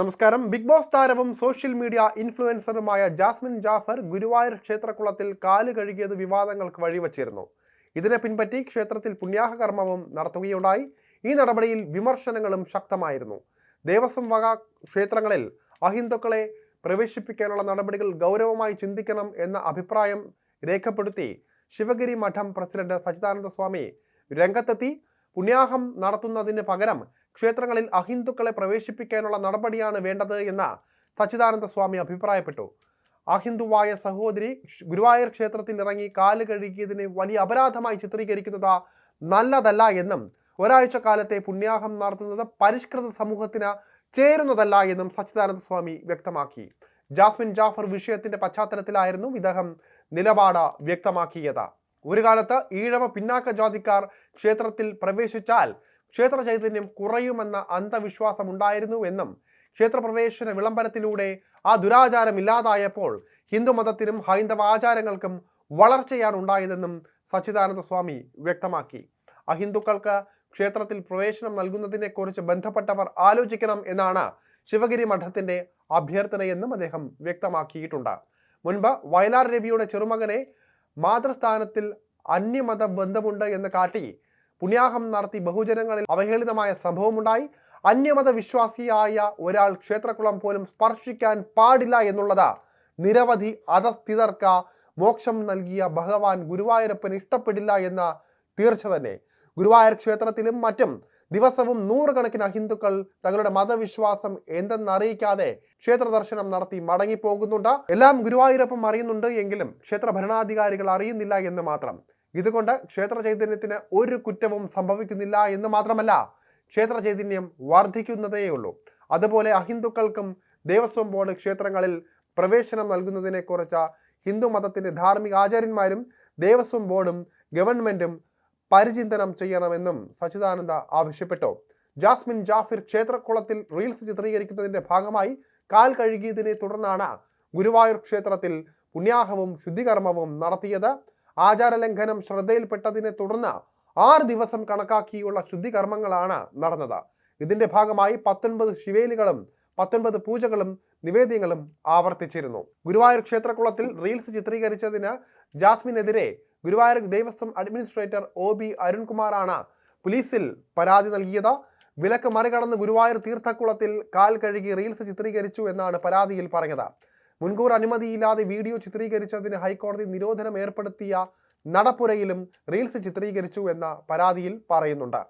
നമസ്കാരം. Big boss താരവും social media ഇൻഫ്ലുവൻസറുമായ ജാസ്മിൻ ജാഫർ ഗുരുവായൂർ ക്ഷേത്രക്കുളത്തിൽ കാൽ കഴുകിയത് വിവാദങ്ങൾക്ക് വഴിവച്ചിരുന്നു. ഇതിനെ പിൻപറ്റി ക്ഷേത്രത്തിൽ പുണ്യാഹ കർമ്മവും നടത്തുകയുണ്ടായി. ഈ നടപടിയിൽ വിമർശനങ്ങളും ശക്തമായിരുന്നു. ദേവസ്വം വക ക്ഷേത്രങ്ങളിൽ അഹിന്ദുക്കളെ പ്രവേശിപ്പിക്കാനുള്ള നടപടികൾ ഗൗരവമായി ചിന്തിക്കണം എന്ന അഭിപ്രായം രേഖപ്പെടുത്തി ശിവഗിരി മഠം പ്രസിഡന്റ് സച്ചിദാനന്ദ സ്വാമി രംഗത്തെത്തി. പുണ്യാഹം നടത്തുന്നതിന് പകരം ക്ഷേത്രങ്ങളിൽ അഹിന്ദുക്കളെ പ്രവേശിപ്പിക്കാനുള്ള നടപടിയാണ് വേണ്ടത് എന്ന് സച്ചിദാനന്ദ സ്വാമി അഭിപ്രായപ്പെട്ടു. അഹിന്ദുവായ സഹോദരി ഗുരുവായൂർ ക്ഷേത്രത്തിൽ ഇറങ്ങി കാൽ കഴുകിയതിനെ വലിയ അപരാധമായി ചിത്രീകരിക്കുന്നത് നല്ലതല്ല എന്നും ഒരാഴ്ച കാലത്തെ പുണ്യാഹം നടത്തുന്നത് പരിഷ്കൃത സമൂഹത്തിന് ചേരുന്നതല്ല എന്നും സച്ചിദാനന്ദ സ്വാമി വ്യക്തമാക്കി. ജാസ്മിൻ ജാഫർ വിഷയത്തിന്റെ പശ്ചാത്തലത്തിലായിരുന്നു ഇദ്ദേഹം നിലപാട് വ്യക്തമാക്കിയത്. ഒരു കാലത്ത് ഈഴവ പിന്നാക്ക ജാതിക്കാർ ക്ഷേത്രത്തിൽ പ്രവേശിച്ചാൽ ക്ഷേത്ര ചൈതന്യം കുറയുമെന്ന അന്ധവിശ്വാസമുണ്ടായിരുന്നു എന്നും ക്ഷേത്രപ്രവേശന വിളംബരത്തിലൂടെ ആ ദുരാചാരം ഇല്ലാതായപ്പോൾ ഹിന്ദുമതത്തിനും ഹൈന്ദവ ആചാരങ്ങൾക്കും വളർച്ചയാണ് ഉണ്ടായതെന്നും സച്ചിദാനന്ദ സ്വാമി വ്യക്തമാക്കി. അഹിന്ദുക്കൾക്ക് ക്ഷേത്രത്തിൽ പ്രവേശനം നൽകുന്നതിനെക്കുറിച്ച് ബന്ധപ്പെട്ടവർ ആലോചിക്കണം എന്നാണ് ശിവഗിരി മഠത്തിന്റെ അഭ്യർത്ഥനയെന്നും അദ്ദേഹം വ്യക്തമാക്കിയിട്ടുണ്ട്. മുൻപ് വയലാർ രവിയുടെ ചെറുമകനെ മാതൃസ്ഥാനത്തിൽ അന്യമത ബന്ധമുണ്ട് എന്ന് കാട്ടി പുണ്യാഹം നടത്തി ബഹുജനങ്ങളിൽ അവഹേളിതമായ സംഭവമുണ്ടായി. അന്യമത വിശ്വാസിയായ ഒരാൾ ക്ഷേത്രക്കുളം പോലും സ്പർശിക്കാൻ പാടില്ല എന്നുള്ളത് നിരവധി അധസ്ഥിതർക്ക് മോക്ഷം നൽകിയ ഭഗവാൻ ഗുരുവായൂരപ്പൻ ഇഷ്ടപ്പെടില്ല എന്ന തീർച്ച തന്നെ. ഗുരുവായൂർ ക്ഷേത്രത്തിലും മറ്റും ദിവസവും നൂറുകണക്കിന് അഹിന്ദുക്കൾ തങ്ങളുടെ മതവിശ്വാസം എന്തെന്നറിയിക്കാതെ ക്ഷേത്ര ദർശനം നടത്തി മടങ്ങിപ്പോകുന്നുണ്ട്. എല്ലാം ഗുരുവായൂരപ്പം അറിയുന്നുണ്ട് എങ്കിലും ക്ഷേത്ര ഭരണാധികാരികൾ അറിയുന്നില്ല എന്ന് മാത്രം. ഇതുകൊണ്ട് ക്ഷേത്ര ചൈതന്യത്തിന് ഒരു കുറ്റവും സംഭവിക്കുന്നില്ല എന്ന് മാത്രമല്ല ക്ഷേത്ര ചൈതന്യം വർദ്ധിക്കുന്നതേയുള്ളൂ അതുപോലെ അഹിന്ദുക്കൾക്കും ദേവസ്വം ബോർഡ് ക്ഷേത്രങ്ങളിൽ പ്രവേശനം നൽകുന്നതിനെക്കുറിച്ച് ഹിന്ദു മതത്തിന്റെ ധാർമ്മിക ആചാര്യന്മാരും ദേവസ്വം ബോർഡും ഗവൺമെന്റും പരിചിന്തനം ചെയ്യണമെന്നും സച്ചിദാനന്ദ ആവശ്യപ്പെട്ടു. ജാസ്മിൻ ജാഫിർ ക്ഷേത്രക്കുളത്തിൽ റീൽസ് ചിത്രീകരിക്കുന്നതിന്റെ ഭാഗമായി കാൽ കഴുകിയതിനെ തുടർന്നാണ് ഗുരുവായൂർ ക്ഷേത്രത്തിൽ പുണ്യാഹവും ശുദ്ധികർമ്മവും നടത്തിയത്. ആചാരലംഘനം ശ്രദ്ധയിൽപ്പെട്ടതിനെ തുടർന്ന് ആറ് ദിവസം കണക്കാക്കിയുള്ള ശുദ്ധികർമ്മങ്ങളാണ് നടന്നത്. ഇതിന്റെ ഭാഗമായി പത്തൊൻപത് ശിവേലികളും പത്തൊൻപത് പൂജകളും നിവേദ്യങ്ങളും ആവർത്തിച്ചിരുന്നു. ഗുരുവായൂർ ക്ഷേത്രക്കുളത്തിൽ റീൽസ് ചിത്രീകരിച്ചതിന് ജാസ്മിനെതിരെ Guruvayur Devaswom administrator O B അരുൺകുമാറാണ് പോലീസിൽ പരാതി നൽകിയത്. വിലക്ക് മറികടന്ന് ഗുരുവായൂർ തീർത്ഥക്കുളത്തിൽ കാൽ കഴുകി റീൽസ് ചിത്രീകരിച്ചു എന്നാണ് പരാതിയിൽ പറഞ്ഞത്. മുൻകൂർ അനുമതിയില്ലാതെ വീഡിയോ ചിത്രീകരിച്ചതിന് ഹൈക്കോടതി നിരോധനം ഏർപ്പെടുത്തിയ നടപ്പുരയിലും റീൽസ് ചിത്രീകരിച്ചു എന്ന പരാതിയിൽ പറയുന്നുണ്ട്.